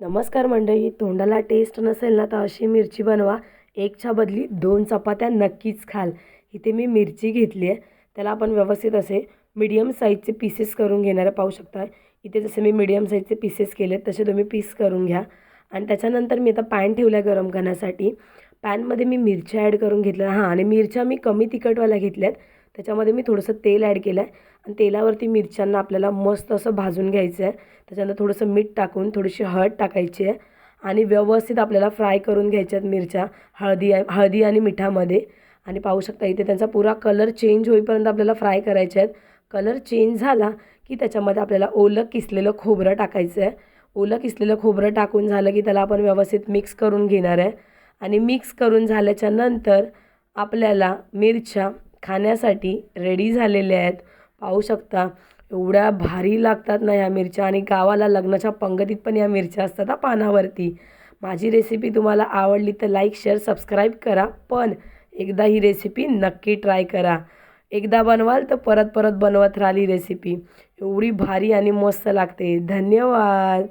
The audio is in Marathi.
नमस्कार मंडळी तोंडाला टेस्ट नसेल ना तर अशी मिरची बनवा. एकच्या बदली दोन चपात्या नक्कीच खाल. इथे मी मिरची घेतली आहे. त्याला आपण व्यवस्थित असे मीडियम साईजचे पीसेस करून घेणारे पाहू शकता इथे जसे मी मीडियम साईजचे पीसेस केले तसे तुम्ही पीस करून घ्या. आणि त्याच्यानंतर मी आता पॅन ठेवला आहे गरम करण्यासाठी. पॅनमध्ये मी मिरच्या ॲड करून घेतल्या. हां आणि मिरच्या मी कमी तिखटवाल्या घेतल्यात. त्याच्यामध्ये मी थोडंसं तेल ॲड केलं आहे. आणि तेलावरती मिरच्यांना आपल्याला मस्त असं भाजून घ्यायचं आहे. त्याच्यानंतर थोडंसं मीठ टाकून थोडीशी हळद टाकायची आहे. आणि व्यवस्थित आपल्याला फ्राय करून घ्यायच्या आहेत मिरच्या हळदी हळदी आणि मिठामध्ये. आणि पाहू शकता इथे त्यांचा पुरा कलर चेंज होईपर्यंत आपल्याला फ्राय करायचे आहेत. कलर चेंज झाला की त्याच्यामध्ये आपल्याला ओलं किसलेलं खोबरं टाकायचं आहे. ओलं किसलेलं खोबरं टाकून झालं की त्याला आपण व्यवस्थित मिक्स करून घेणार आहे. आणि मिक्स करून झाल्याच्यानंतर आपल्याला मिरच्या खाण्यासाठी रेडी झालेल्या आहेत. पाहू शकता एवढ्या भारी लागतात ना ह्या मिरच्या आणि गावाला लग्नाच्या पंगतीत पण या मिरच्या असतात हा पानावरती. माझी रेसिपी तुम्हाला आवडली तर लाईक शेअर सबस्क्राईब करा. पण एकदा ही रेसिपी नक्की ट्राय करा. एकदा बनवाल तर परत परत बनवत राहिली रेसिपी एवढी भारी आणि मस्त लागते. धन्यवाद!